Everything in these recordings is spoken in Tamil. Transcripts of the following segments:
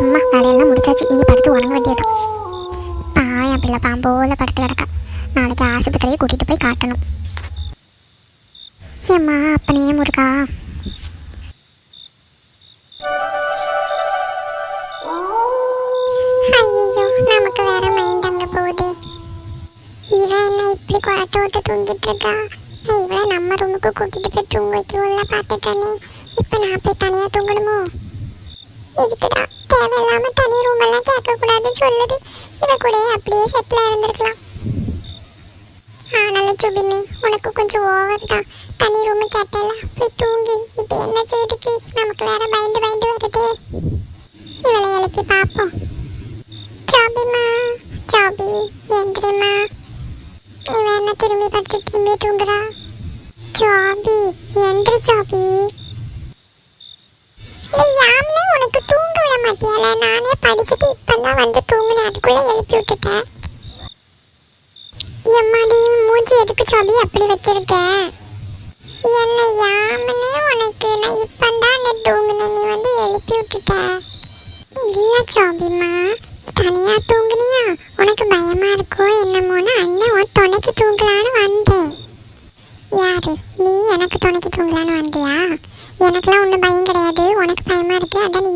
அம்மா வேலையெல்லாம் முடிச்சாச்சு. இனி படுத்து உறங்க வேண்டியதான் பாவம் பிள்ளை பாம்போல படுத்து கிடக்கா. நாளைக்கு ஆஸ்பத்திரியை கூட்டிகிட்டு போய் காட்டணும். ஏம்மா அப்பனே முருகா. நமக்கு வேற மைண்ட் அங்க போகுது. இவன் என்ன இப்படி குரட்டை விட்டு தூங்கிட்டு இருக்கா? நான் இவளை நம்ம ரூமுக்கு கூட்டிட்டு போய் தூங்க வைக்கணும்ல பார்த்துட்டானே இப்போ நான் போய் தனியாக தூங்கணுமோ? இதுக்குதான். தேவையில்லாம தனி ரூம் எல்லாம் கேட்கக்கூடாதுன்னு சொல்லுது. இவ கூட அப்படியே செட்டில் இருந்திருக்கலாம். ஆனாலும் சுபின்னு உனக்கு கொஞ்சம் ஓவர் தான். தனி ரூம் கேட்டல போய் தூங்கு. இப்போ என்ன செய்யுதுக்கு நமக்கு வேற பயந்து பயந்து வருது. இவளை எழுப்பி பார்ப்போம். சாபிமா சாபி எந்திரிமா. இவன் என்ன திரும்பி படுத்து திரும்பி தூங்குறா? சாபி எந்திரி சாபி. நீ யாம்ல உனக்கு தூ மாட்டியால நானே படிச்சுட்டு இப்பதான் வந்து தூங்குனேன். அதுக்குள்ள எழுப்பி விட்டுட்டேன். எம்மாடி மூஞ்சி எதுக்கு சாபி அப்படி வச்சிருக்க? என்ன யாமனே உனக்கு நான் இப்பந்தான் நீ தூங்குன நீ வந்து எழுப்பி விட்டுட்ட. இல்ல சாபிமா தனியா தூங்குனியா உனக்கு பயமா இருக்கோ என்னமோன்னு அண்ணன் உன் துணைக்கு தூங்கலான்னு வந்தேன் யாரு நீ எனக்கு துணைக்கு தூங்கலான்னு வந்தியா எனக்குலாம் ஒன்றும் பயம் கிடையாது உனக்கு பயமா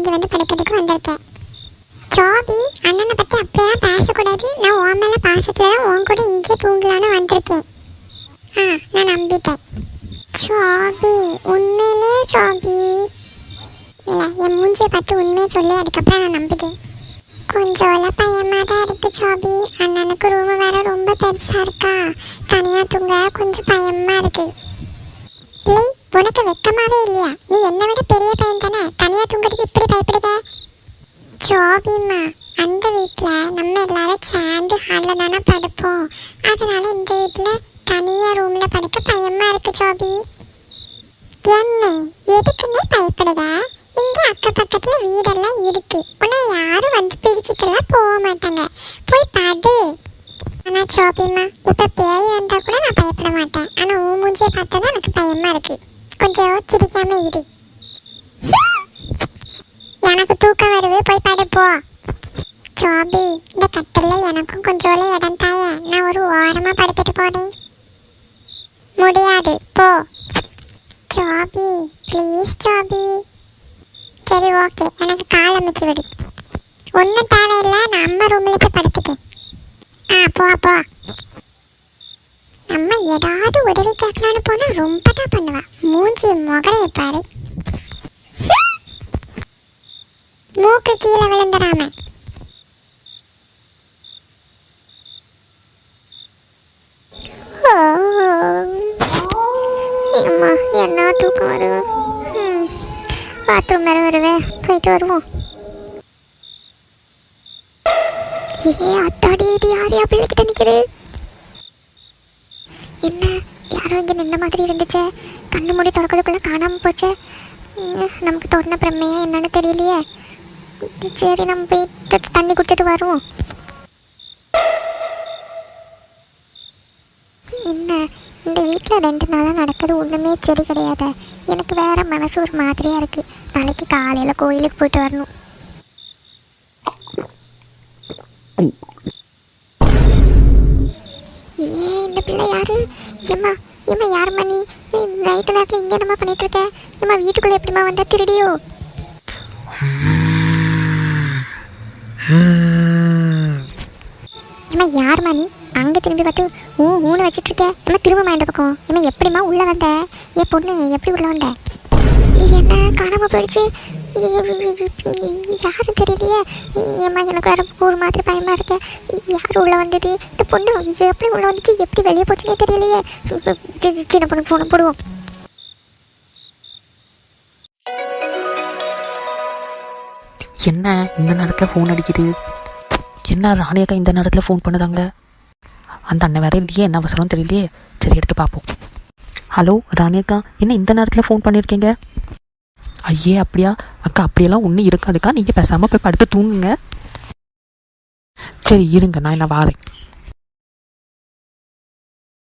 இங்கே வந்து படிக்கிறதுக்கு வந்திருக்கேன். ஜாபி அண்ணனை பற்றி அப்படியெல்லாம் பேசக்கூடாது. நான் உன் மேல பாசத்துல தான் உன் கூட இங்கே தூங்கலான்னு வந்திருக்கேன். ஆ நான் நம்பிட்டேன். ஜாபி உண்மையிலே ஜாபி. இல்லை என் மூஞ்சியை பார்த்து உண்மையை சொல்லி அதுக்கப்புறம் நான் நம்பிட்டேன். கொஞ்சம் பயமாக தான் இருக்குது ஜாபி. அண்ணனுக்கு ரூம் வேற ரொம்ப பெருசாக இருக்கா. தனியாக தூங்க கொஞ்சம் பயமாக இருக்குது இல்லை உனக்கு வெக்கமாவே இல்லையா நீ என்னை விட பெரிய பையன் தானே தனியா தூங்குறதுக்கு இப்படி பயப்படுத ஜோபிமா அந்த வீட்டில் நம்ம எல்லாரும் சேர்ந்து ஹாலில் தானே படுப்போம் அதனால இந்த வீட்டில் தனியாக ரூமில் படுக்க பயமாக இருக்கு ஜோபி என்ன? எதுக்குன்னு பயப்படுதா இங்கே அக்க பக்கத்தில் வீடெல்லாம் இருக்கு. உன்னை யாரும் வந்து பிரிச்சுட்டுலாம் போக மாட்டாங்க. போய் பாடு. ஆனால் ஜோபிம்மா இப்போ பேய் வந்தால் கூட நான் பயப்பட மாட்டேன். ஆனால் உன் மூஞ்சியை பார்த்தா தான் எனக்கு பயமாக இருக்கு. கொஞ்சம் சிரிக்காமல் இரு. எனக்கு தூக்கம் வருது. போய் படுப்போம் ஜோபி இந்த கட்டில் எனக்கும் கொஞ்சோல இடம் ஓரமாக படுத்துட்டு போறேன் முடியாது. போ. Joby please Joby. சரி ஓகே எனக்கு கால் அமைச்சு விடு. ஒன்றும் தேவையில்லை. நான் அம்மா ரூமில் போய் படுத்துட்டேன். ஆ போ போ. நம்ம ஏதாவது உதவி கேட்கலான்னு போனால் ரொம்ப தான் பண்ணுவா. மூஞ்சி முகரைய பாரு. மூக்கு கீழே விழுந்துடாமல் அம்மா என்ன தூக்கம் வரும் ம் பாத்ரூம் வேறு வருவேன் போயிட்டு வருவோம். ஏ அத்தாடி இது யார்? யா பிள்ளைகிட்ட நிற்குது என்ன? யாரோ இங்கே நின்ன மாதிரி இருந்துச்சே. கண்ணு மூடி திறக்கிறதுக்குள்ளே காணாமல் போச்சே. நமக்கு தொடர்ன பிரம்மையா என்னன்னு தெரியலையே. சரி நம்ம போய் தண்ணி குடிச்சிட்டு வருவோம் என்ன வீட்டில் ரெண்டு நாளாக நடக்கிறது ஒன்றுமே சரி கிடையாது. எனக்கு வேற மனசு ஒரு மாதிரியாக இருக்குது நாளைக்கு காலையில் கோயிலுக்கு போயிட்டு வரணும். ஏ இந்த பிள்ளை யாரு? ஏம்மா ஏம்மா யார் நீ? நைட்டு நேரத்தில் இங்கே என்னம்மா பண்ணிட்டு ஏம்மா வீட்டுக்குள்ளே எப்படிம்மா வந்தா? திருடியோ? ஏம்மா யார் மணி அங்கே திரும்பி பார்த்து ஊ ஊன்னு வச்சிட்டு இருக்கேன் ஏம்மா திரும்பமா இந்த பக்கம்? ஏம்மா எப்படிம்மா உள்ளே வந்த? என் பொண்ணு எப்படி உள்ளே வந்த? நீ என்ன காணாமல் போயிடுச்சு. யாரும் தெரியலையே. ஏம்மா எனக்கு வேறு ஒரு மாதிரி பயமா இருக்கு. யார் உள்ள வந்தது? இந்த பொண்ணு எப்படி உள்ள வந்துச்சு? எப்படி வெளியே போச்சுன்னே தெரியலையே. சின்ன பொண்ணு ஃபோனை போடுவோம். என்ன இந்த நேரத்தில் ஃபோன் அடிக்குது? என்ன ராணியக்கா இந்த நேரத்தில் ஃபோன் பண்ணுதாங்க? அந்த அண்ணன் வேற இல்லையே என்ன அவசரம் தெரியலையே. சரி எடுத்து பார்ப்போம். ஹலோ ராணி அக்கா என்ன இந்த நேரத்தில் ஃபோன் பண்ணியிருக்கீங்க ஐயே அப்படியா? அக்கா அப்படியெல்லாம் ஒன்றும் இருக்காதுக்கா நீங்கள் பேசாமல் போய் படுத்து தூங்குங்க. சரி இருங்க நான் என்ன வாரேன்.